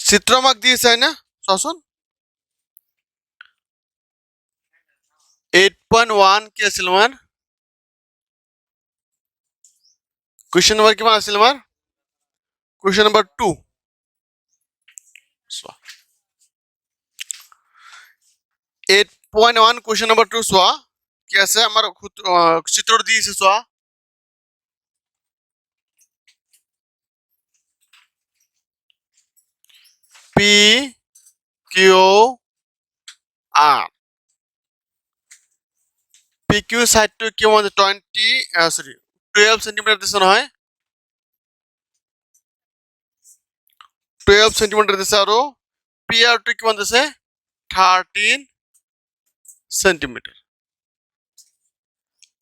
চিত্র আমাক দিয়েছে না চোৱাচোন এইট পইণ্ট ওৱান কি আছিল আমাৰ কুৱেশ্যন নম্বৰ কিমান আছিল আমাৰ কুৱেশ্যন নম্বৰ টু চোৱা eight point one question number two চোৱা কি আছে আমাৰ সূত্ৰ- আহ, চিত্ৰত দি আছে চোৱা P Q R P Q চাইডটো কিমান টুৱেণ্টি চৰি টুৱেলভ চেণ্টিমিটাৰ দিছে নহয়। টুৱেলভ চেণ্টিমিটাৰ দিছে আৰু পি আৰটো কিমান দিছে থাৰ্টিন চেণ্টিমিটাৰ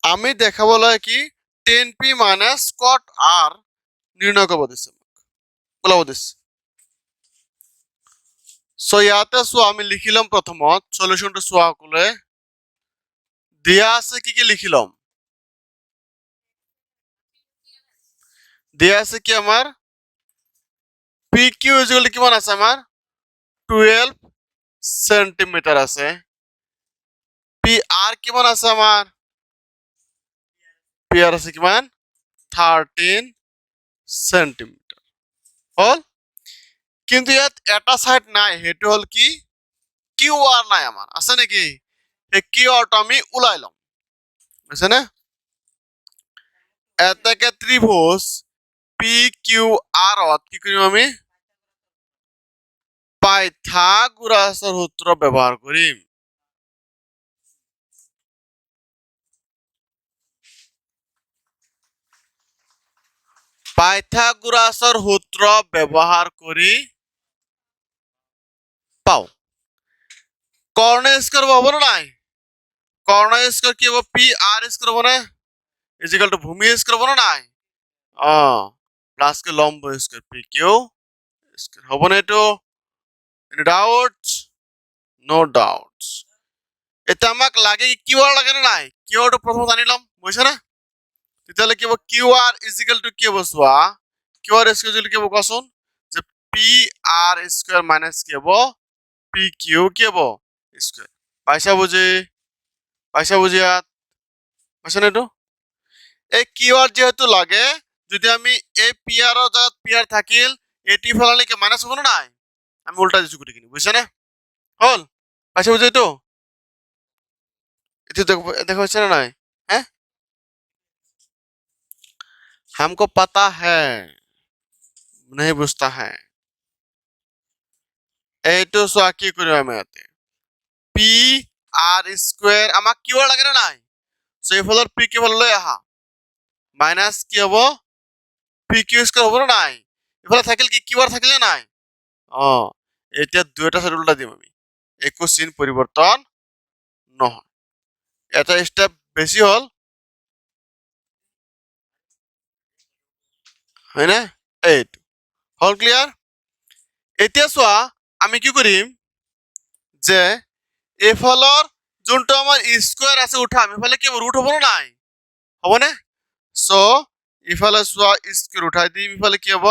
আমি দেখাব লাগে কি tan P minus cot R নিৰ্ণয় কৰিব দিছে। ওলাব দিছে। চ' ইয়াতে চোৱা, আমি লিখি ল'ম প্ৰথমত চলিউশ্যনটো চোৱা সকলোৱে। দিয়া আছে কি কি লিখি ল'ম দিয়া আছে কি আমাৰ? পি কিউ ইজুৱেল কিমান আছে আমাৰ? টুৱেলভ চেণ্টিমিটাৰ আছে। পি আৰ কিমান আছে আমাৰ? পি আৰ আছে কিমান? থাৰ্টিন চেণ্টিমিটাৰ হ'ল কিন্তু ইয়াত এটা চাইড নাই, সেইটো হ'ল কি? কিউ আৰ নাই আমাৰ। আছে নেকি? সেই কিউ আৰটো আমি ওলাই ল'ম। বুজিছেনে এটাকে ত্ৰিভুজ পি কিউ আৰত কি কৰিম আমি? পাইথাগোৰাছৰ সূত্ৰ ব্যৱহাৰ কৰিম। পাইথাগোৰাছৰ সূত্ৰ ব্যৱহাৰ কৰি পাও। কৰ্ণ স্কোয়াৰ পাব নে নাই? কৰ্ণ স্কোয়াৰ কি হ'ব পি আৰ স্কোয়াৰ হ'ব নে? ইজিকেল টু ভূমি স্কোয়াৰ হ'ব নে নাই? অ প্লাস কে লম্ব স্কোয়ার, পি, কিউ, স্কোয়ার হ'ব নে এইটো এনি ডাউটস নো ডাউটস এতিয়া আমাক লাগে কি কিউ আৰ লাগে নে নাই? কিউ আৰটো প্ৰথমত আনি ল'ম, বুজিছে নে? তেতিয়াহ'লে কি হ'ব কিউ আৰ ইজিকেল টু কি হ'ব চোৱা? কিউ আৰ স্কোয়াৰ কি হ'ব কোৱাচোন, যে পি, আৰ স্কোয়াৰ মাইনাছ কি হ'ব পি কিউ কি হ'ব স্কোয়াৰ পাইছা বুজি পাইছা বুজি ইয়াত পাইছা নে এইটো এই কিউ আৰ যিহেতু লাগে যদি আমি এই পি আৰৰ জেগাত পি আৰ থাকিল এইটি ফেলালে কি মাইনাছ হ'ব নে নাই আমি উল্টা দিছো গোটেইখিনি বুজিছা নে হ'ল পাইছা বুজি এইটো এইটো দেখো দেখা হৈছে নে নাই হে हमको पता है नहीं बुझता है এইটো চোৱা কি কৰিম আমি ইয়াতে? পি আৰ স্কুৱেৰ আমাক কিউ আৰ লাগে নে নাই? চ' এইফালৰ পি কিউ লৈ আহা। মাইনাছ কি হ'ব? পি কিউ স্কুৱেৰ হ'ব নে নাই? এইফালে থাকিল কি? কিউ আৰ থাকিলে নাই? অ, এতিয়া দুয়োটা চাইড উল্টা দিম আমি। একো চিন পৰিৱৰ্তন নহয়। এটা ষ্টেপ বেছি হ'ল। হয়নে? এইটো। হ'ল ক্লিয়াৰ এতিয়া চোৱা আমি কি কৰিম যে এইফালৰ যোনটো আমাৰ স্কুৱেৰ আছে উঠাম এইফালে কি ৰুট হ'ব নে নাই? হ'বনে চ' ইফালে চোৱা স্কুৱেৰ উঠাই দিম ইফালে কি হ'ব?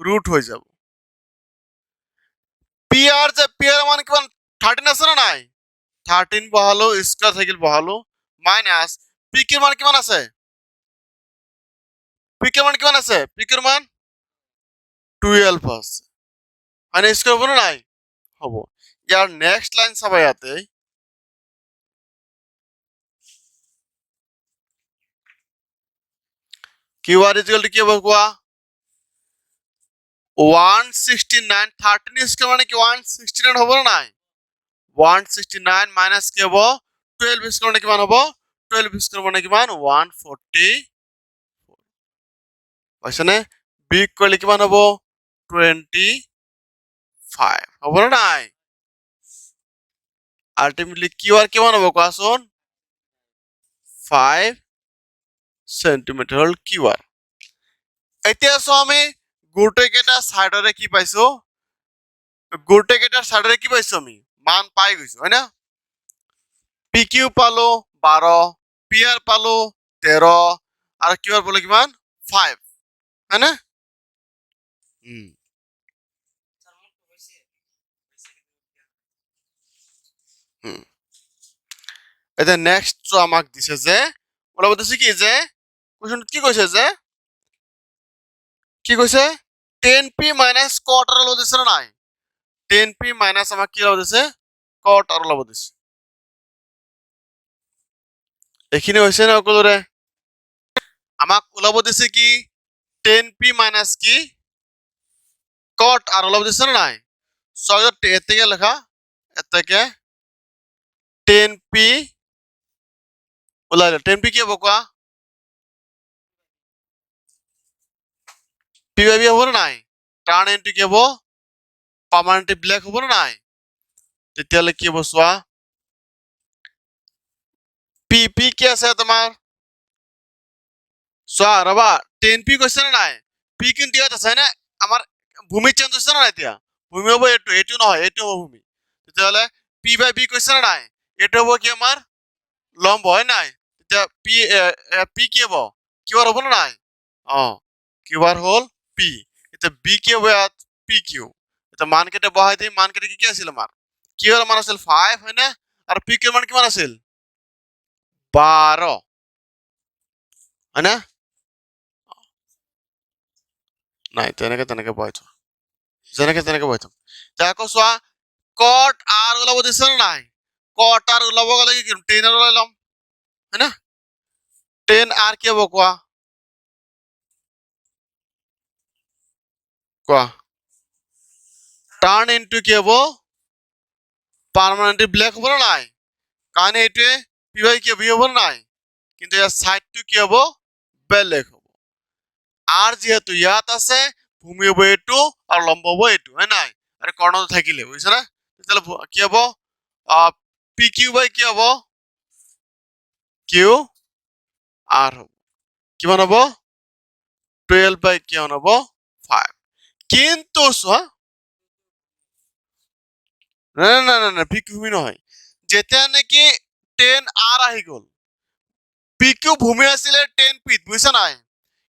ৰুট হৈ যাব। পি আৰ যে পি আৰ মান কিমান থাৰ্টিন আছে নে নাই? থাৰ্টিন বহালো স্কুৱেৰ থাকিল বহালো মাইনাছ পি কিৰ মান কিমান আছে? পি কিৰ মান কিমান আছে? পি কিৰ মান টুৱেলভ আছে মানে স্কুৱেৰ হ'ব নে নাই। হ'ব। ইয়াৰ নেক্সট লাইন চাবা ইয়াতে কিউ আৰ ইজিকেল টু কি হ'ব ছিক্সটি নাইন থাৰ্টিন স্কুৱেৰ মানে কি? ওৱান ছিক্সটি নাইন হ'ব নে নাই? ওৱান ছিক্সটি নাইন মাইনাছ কি হ'ব? টুৱেলভ স্কুৱেৰ মানে কিমান হ'ব? টুৱেলভ স্কুৱেৰ মানে কিমান ওৱান ফৰ্টি পাইছেনে? বিগ কৰিলে কিমান হ'ব? টুৱেণ্টি ফাইভ হ'ব নে নাই? আল্টিমেটলি কিউ আৰ কিমান হ'ব কোৱাচোন? ফাইভ চেণ্টিমিটাৰ হ'ল কিউ আৰ। এতিয়া চোৱা আমি গোটেইকেইটা চাইডৰে কি পাইছো? গোটেইকেইটা চাইডৰে কি পাইছো আমি? মান পাই গৈছো, হয় না? পি কিউ পালো বাৰ পি আৰ পালো তেৰ, আৰু কিউ আৰ পালো কিমান? ফাইভ হয়নে? এতিয়া নেক্সট আমাক দিছে যে ওলাব দিছে কি যে কুৱেশ্যনটোত কি কৈছে যে, কি কৈছে? টেন পি মাইনাছ কট আৰু ওলাব দিছে নাই? টেন পি মাইনাছ আমাক কি ওলাব দিছে কট ওলাব দিছে এইখিনি হৈছে নে সকলোৰে? আমাক ওলাব দিছে কি টেন পি মাইনাছ কি? কট আর ওলাব দিছে না নাই? এর থেকে লেখা এর থেকে টেন পি ওলাইলে টেন পি কি হব পি বাই বি হব না নাই টাৰ্ণ ইনটু কি হব পাৰ্মানেণ্ট ব্লেক হব না নাই তেতিয়াহ'লে কি হব চোৱা পি পি কি আছে তোমাৰ চোৱা ৰবা টেন পি কৈছে নে নাই পি কিন্তু ইয়াত আছে হয়নে আমাৰ ভূমি চেঞ্জ হৈছে না এতিয়া ভূমি হ'ব এইটো এইটো নহয় এইটো হ'ব ভূমি তেতিয়াহ'লে পি বাই বি কৈছে না নাই এইটো হ'ব কি আমাৰ লম্ব হয় নাই তেতিয়া পি পি কি হ'ব কিউআৰ হ'ব না নাই? অ কিউআৰ হ'ল পি। এতিয়া বি কি হ'ব ইয়াত? P Q. এতিয়া মানকেইটা বহাই দিম মানকেইটা কি কি আছিল আমাৰ? কিউআৰ মান আছিল ফাইভ হয়নে? আৰু পি কিউৰ মান কিমান আছিল? বাৰ। হয়নে? নাই, তেনেকে তেনেকে বহাই থোৱা যেনেকে, তেনেকে বহাই থম। এতিয়া আকৌ চোৱা কট আৰ ওলাব দিছে নে নাই? কট আৰ ওলাব গ'লে কি কৰিম? টেন আৰ ওলাই ল'ম। হয়নে? টেন আৰ কি হ'ব কোৱা কোৱা টাৰ্ণ ইনটু কি হ'ব? পাৰ্মানেণ্টলি ব্লেক হ'ব নাই? কাৰণ এইটোৱে পি বাই কি হ'ব নে নাই? কিন্তু ইয়াৰ চাইডটো কি হ'ব? বেলেগ হ'ব। আর যিহেতু ইয়াত আছে, ভূমি হ'ব এইটো আৰু লম্ব হ'ব এইটো হয় নাই? আৰু কৰ্ণটো থাকিলে বুজিছে নে? তেতিয়াহ'লে ভু- কি হ'ব? পি কিউ বাই কি হ'ব? কিউ আৰ হ'ব কিমান হ'ব টুৱেলভ বাই কিমান হ'ব ফাইভ কিন্তু চোৱা নাই নাই নাই নাই পি ভূমি নহয়। যেতিয়া নেকি টেন আৰ আহি গ'ল পি কিউ ভূমি আছিলে টেন পিত বুজিছা নাই?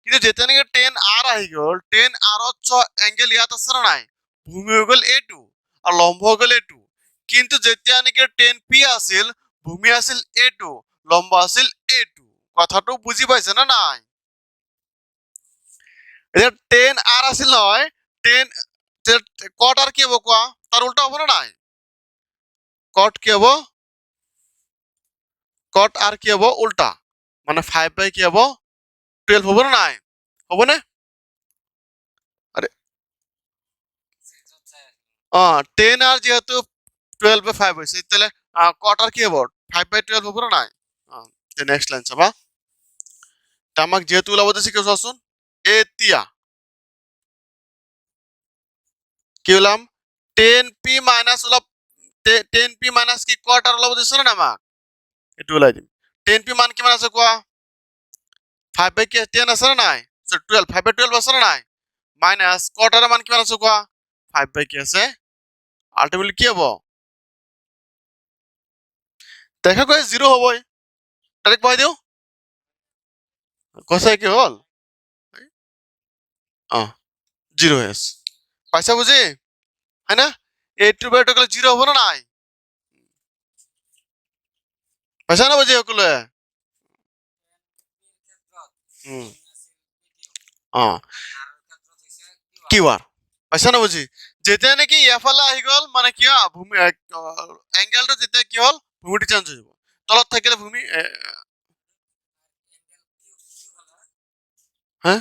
কিন্তু যেতিয়া নেকি টেন আৰ আহি গ'ল টেন আৰত চ এংগেল ইয়াত আছে নে নাই? ভূমি হৈ গ'ল এইটো আৰু লম্ব হৈ গ'ল এইটো। কিন্তু যেতিয়া নেকি টেন পি আছিল, ভূমি আছিল এইটো, লম্ব আছিল এইটো। কথাটো বুজি পাইছে নে নাই? টেন আৰ আছিল নহয় টেন কট আৰ কি হ'ব কোৱা? তাৰ উল্টা হ'ব নে নাই? কট কি হ'ব? কট আৰ কি হ'ব? উল্টা। মানে ফাইভ বাই কি হ'ব? টুৱেলভ হ'ব নে নাই? হ'বনে? অ টেন আর যেহেতু টুয়েলভ বাই ফাইভ হয়েছে তাহলে কটার কি হব? ফাইভ বাই টুয়েলভ হব না নাই? নেক্সট লাইন চাবা তা আমাক যেহেতু দিছে কেউ চোৱাচোন এতিয়া কি ওলাম টেন পি মাইনাছ ওলাব টেন পি মাইনাছ কি কোৱাৰ্টাৰ ওলাব দিছে নে আমাক এইটো ওলাই দিম টেন পি মান কিমান আছে কোৱা ফাইভ বাই টেন আছে নে নাই টুৱেলভ ফাইভ বাই টুৱেলভ আছে নে নাই মাইনাছ কোৱাৰ্টাৰৰ মান কিমান আছে কোৱা ফাইভ বাই কি আছে আল্টিমেটলি কি হব দেখা গৈ জিৰ' হ'বই ডাইৰেক্ট বহাই দিওঁ। কচাই কি হ'ল? হৈ আছে পাইছা বুজি হয় না? এইটটোৰ বাহিৰত গ'লে জিৰ' হ'ব না নাই? পাইছা না বুজি সকলোৱে? উম, অ কিউ আৰ পাইছা না বুজি যেতিয়া নেকি এফালে আহি গ'ল মানে কি ভূমি এংগেলটো যেতিয়া কি হ'ল ভূমিটো চেঞ্জ হৈ যাব। তলত থাকিলে ভূমি এ, হা?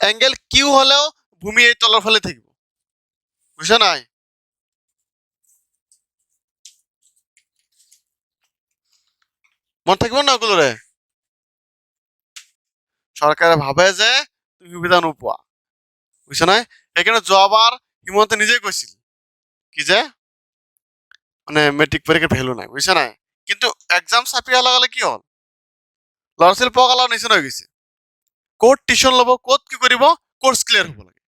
এংগেল কিউ হলেও ভূমি এই তলৰ ফালে থাকিব। বুজিছা নাই? মন থাকিব না সকলোৰে? চৰকাৰে ভাবে যে তুমি সুবিধা নোপোৱা। বুজিছা নাই? সেইকাৰণে যোৱাবাৰ হিমন্তে নিজে কৈছিল কি যে? মানে মেট্ৰিক পৰীক্ষাৰ ভেলু নাই বুজিছা নাই? কিন্তু এক্সাম চাপি অহাৰ লগে লগে কি হ'ল? ল'ৰা ছোৱালী পগালাৰ নিচিনা হৈ গৈছে। ক'ত টিউশ্যন ল'ব, ক'ত কি কৰিব? কোৰ্চ ক্লিয়াৰ হ'ব লাগে।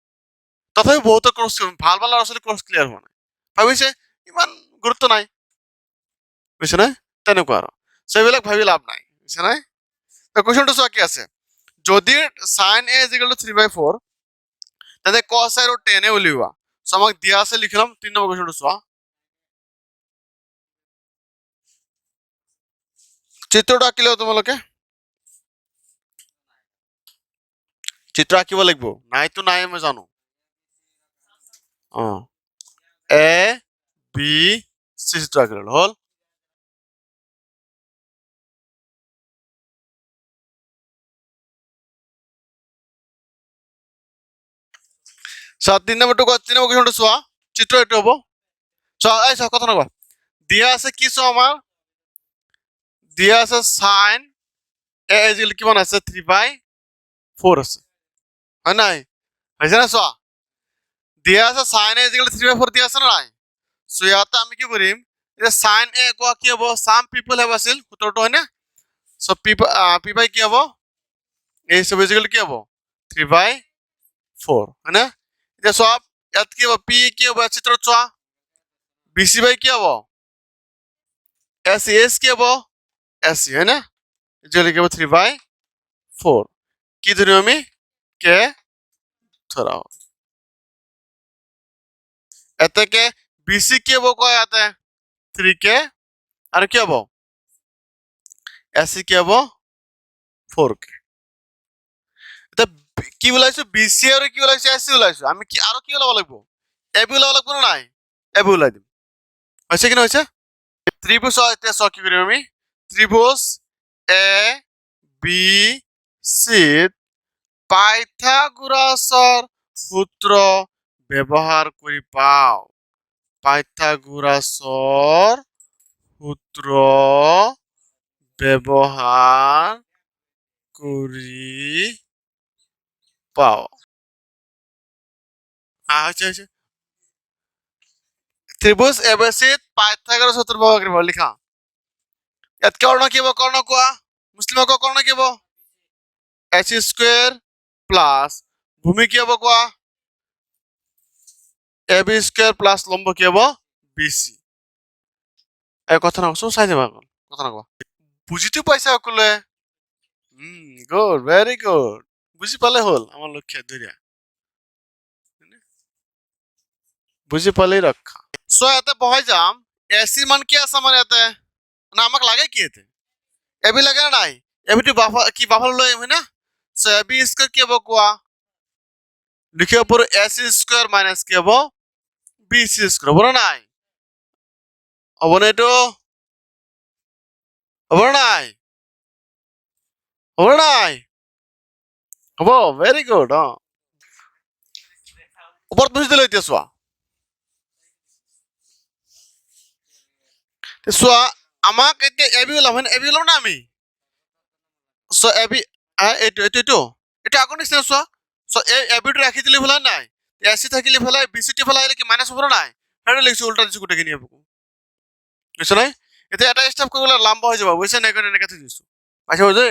তথাপি বহুতো কোৰ্চ ভালো ভালো ল'ৰা ছোৱালী কোৰ্চ ক্লিয়াৰ হোৱা নাই। ভাবিছে, ইমান গুৰুত্ব নাই। বুজিছে নাই তেনেকুৱা আৰু। So এইবিলাক ভাবি লাভ নাই, বুজিছে নাই কুৱেশ্যনটো চোৱা কি আছে? যদি sine A equal two three by four তেন্তে কছ আৰু টেনে উলিওৱা। চ' আমাক দিয়া আছে, লিখি ল'ম। তিনি নম্বৰ কুৱেশ্যনটো চোৱা। চিত্ৰটো আঁকিলেও তোমালোকে? চিত্ৰ আঁকিব লাগিব। নাইতো নাই মই জানো। অ। এ, বি, চি চিত্ৰ আঁকি ললো হ'ল? চোৱা তিনি নম্বৰটো কোৱা তিনি নম্বৰ কুৱেশ্যনটো চোৱা। চিত্ৰ এইটো হ'ব। চোৱা, এই চোৱা কথা নকবা দিয়া আছে কি চোৱা আমাৰ? দিয়া আছে চাইন এ আজিকালি কিমান আছে থ্ৰী বাই ফ'ৰ আছে হয় নাই হৈছে নে চোৱা দিয়া আছে চাইন এ আজিকালি থ্ৰী বাই ফ'ৰ দিয়া আছে নে নাই চ' ইয়াতে আমি কি কৰিম এতিয়া চাইন এ কোৱা কি হ'ব চাম পিপল হেভ আছিল সোতৰটো হয়নে চ' পি পি বাই কি হ'ব এই চব আজিকালি কি হ'ব থ্ৰী বাই ফ'ৰ হয়নে এতিয়া চোৱা ইয়াত কি হ'ব পি কি হ'ব চিত্ৰত চোৱা বি চি বাই কি হ'ব এছ এছ কি হ'ব এছ চি না কি হ'ব থ্ৰী বাই ফ'ৰ কি ধৰিম আমি? কে ধৰা এতে কে? বি চি কি হ'ব কয় ইয়াতে থ্ৰী কে আৰু কি হ'ব? চি কি হ'ব ফ'ৰ কে কি ওলাইছো বি চি আৰু কি ওলাইছো এছ চি ওলাইছো আমি কি আৰু কি ওলাব লাগিব? এ বি ওলাব লাগিব নে নাই? এ বি ওলাই দিম। হৈছে কি নহৈছে ত্ৰিভুজ হয়, এতিয়া চোৱা কি কৰিম আমি? ত্ৰিভুজ এ বি চিত পাইথাগোৰাছৰ সূত্ৰ ব্যৱহাৰ কৰি পাওঁ। পাইথাগোৰাছৰ সূত্ৰ ব্যৱহাৰ কৰি পাওঁ। হা হৈছে হৈছে। ত্ৰিভুজ এবেচিত পাইথাগোৰাছৰ সূত্ৰ ব্যৱহাৰ কৰি লিখা। ইয়াত কৰ্ণ কি হ'ব কৰ্ণ কোৱা? মুছলিমক কৰ্ণ কি হ'ব এচ স্কুৱেৰ প্লাছ ভূমি কি হ'ব কোৱা? এ বি স্কুৱেৰ প্লাছ লম্ব কি হ'ব বি চি এই কথা নকওঁ চব চাই যাবা অকল। কথা নকবা। বুজিতো পাইছা সকলোৱে? গুড ভেৰি গুড বুজি পালে হ'ল, আমাৰ লক্ষ্য ধুনীয়া বুজি পালেই ৰক্ষা। চ' ইয়াতে বহাই যাম। এ চিৰ মান কি আছে আমাৰ ইয়াতে? না, আমাক লাগে কি ইয়াতে এ বি লাগে নে নাই? এ বিটো বাফা, কি বাফাৰ লৈ হয় না? চ' এ বি কি হ'ব কোৱা লিখিব পাৰো এ চি স্কুৱেৰ মাইনাছ কি হ'ব? বি চি স্কুৱেৰ হ'ব নে নাই? হ'বনে এইটো হ'ব নে নাই? হ'ব নে নাই? হ'ব ভেৰি গুড অ। ওপৰত বুজি দিলো এতিয়া চোৱা। চোৱা আমাক এতিয়া এ বি ওলাম হয় এ বি ওলাম না আমি? চ' এ বি এইটো এইটো এইটো। এইটো আগৰ নিচিনা চোৱা চ' এই এ বিটো ৰাখি দিলে ভালো নাই? এ চি থাকিলে ভালো বি চি টি ভালো আহিলে কি মাইনাছ হ'ব নাই? সেইটো লিখিছো, উল্টা দিছো গোটেইখিনি আপোনাক বুজিছে নাই এতিয়া এটা ষ্টেপ কৰিবলৈ লাম্বা হৈ যাব, বুজিছে নাই কাৰণে এনেকৈ থৈ দিছো। পাইছে বুজি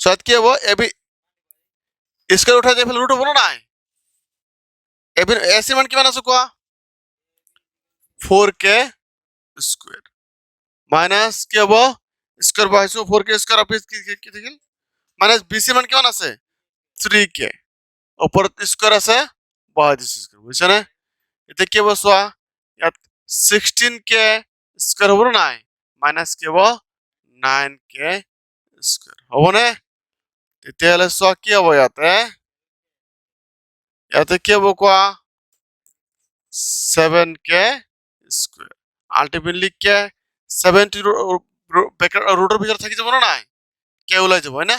চ' ইয়াত কি হ'ব? এ বি স্কুৱেৰ উঠাই দিয়ে ফালে ৰুট হ'ব নাই? এ বি এ চি মান কিমান আছে কোৱা? फोर के स्क्वायर। माइनस के अब स्क्वायर बाईस फोर के स्क्वायर। अब इसकी की थी माइनस बी सी मान क्या ना से? थ्री के। ऊपर स्क्वायर से बाईस स्क्वायर। बुझे ना? ये तो क्या बस हुआ या सिक्सटीन के स्क्वायर हो ना है माइनस के अब नाइन के स्क्वायर। हो बने तो ये अलग क्या हो जाता है? या तो क्या बोल क्या के স্কোয়ার আলটিমেটলি কে সেভেন্টি রুটের ভিতরে থাকি যাব না নাই? কে ওলাই যাব, হয় না?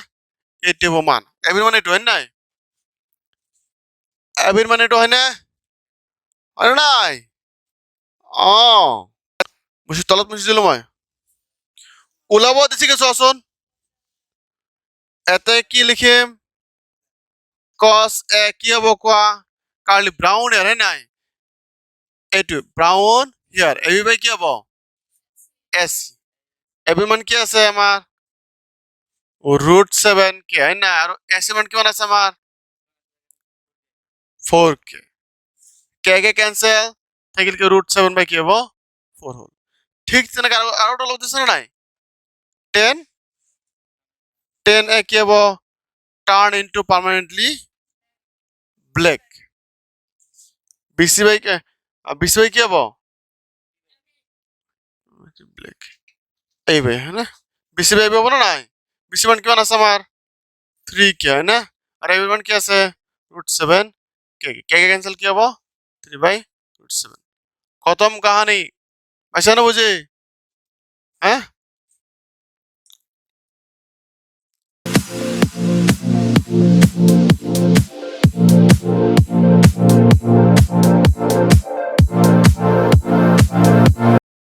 এটি হব মান। এবির মানে এইটো হয় নাই? এবির মানে এটু, হয় না? হয় নাই? অ। মুসি তলত মুসি দিলো মই। ওলাব দিছি গেছো আসুন এতে কি লিখিম? কস এ কি হব কোৱা? কালি ব্ৰাউন এৰে নাই? এইটো ব্ৰাউন ইয়াৰ এবি বাই কি হ'ব এছ এবি মান কি আছে আমাৰ? ৰুট ছেভেন কে হয় নাই আৰু এছ মান কিমান আছে আমাৰ? ফ'ৰ কে কে কে কেনচেল থাকিল কি ৰুট ছেভেন বাই কি হ'ব ফ'ৰ হ'ল ঠিক তেনেকে আৰু আৰু এটা লগ দিছে নে নাই? টেন টেন এ কি হ'ব turn into permanently black BC by BC by কি হ'ব ব্লেক এই ভাই হ্যাঁ না বেশি ভাই পাবো না নাই বেশি মান কিমান আছে আমার থ্রি কে হয় না আর এই মান কি আছে রুট সেভেন কে কে কে ক্যান্সেল কি হব থ্রি বাই রুট সেভেন খতম কাহানি পাইছা না বুঝি হ্যাঁ